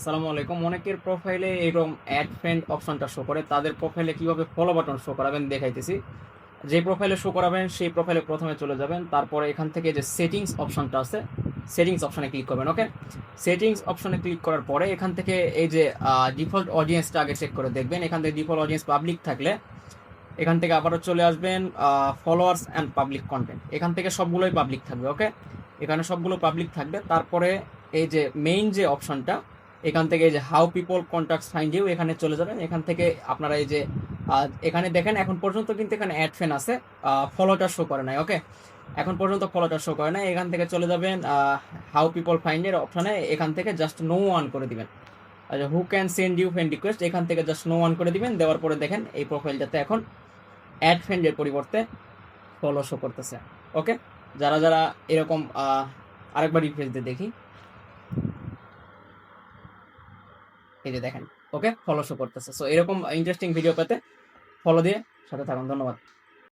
আসসালামু আলাইকুম। অনেকের প্রোফাইলে এরকম অ্যাড ফ্রেন্ড অপশনটা শো করে। তাদের প্রোফাইলে কীভাবে ফলো বাটন শো করাবেন দেখাইতেছি। যে প্রোফাইলে শো করাবেন, সেই প্রোফাইলে প্রথমে চলে যাবেন। তারপরে এখান থেকে যে সেটিংস অপশনটা আছে সেটিংস অপশনে ক্লিক করবেন ওকে সেটিংস অপশনে ক্লিক করার পরে এখান থেকে এই যে ডিফল্ট অডিয়েন্সটা আগে চেক করে দেখবেন। এখান থেকে ডিফল্ট অডিয়েন্স পাবলিক থাকলে এখান থেকে আবারও চলে আসবেন ফলোয়ার্স অ্যান্ড পাবলিক কন্টেন্ট এখান থেকে সবগুলোই পাবলিক থাকবে ওকে এখানে সবগুলো পাবলিক থাকবে। তারপরে এই যে মেইন যে অপশনটা এখান থেকে এই যে how people contact find you এখানে চলে যাবেন। এখান থেকে আপনারা এই যে এখানে দেখেন, এখন পর্যন্ত কিন্তু এখানে অ্যাড ফ্যান আছে। ফলোটা শো করে নাই ওকে এখন পর্যন্ত ফলোটা শো করে নাই। এখান থেকে চলে যাবেন হাউ পিপল ফাইন্ড এর অপশনে এখান থেকে জাস্ট নো ওয়ান করে দিবেন। আচ্ছা who can send you friend request এখান থেকে জাস্ট নো ওয়ান করে দিবেন। দেওয়ার পরে দেখেন, এই প্রোফাইলটাতে এখন অ্যাড ফ্রেন্ডের পরিবর্তে ফলো শো করতেছে ওকে যারা যারা এরকম আরেকবার রিফ্রেশ দিয়ে দেখি। এই যে দেখেন ওকে ফলো শো করতেছে। সো এরকম ইন্টারেস্টিং ভিডিও পেতে ফলো দিয়ে সাথে থাকুন। ধন্যবাদ।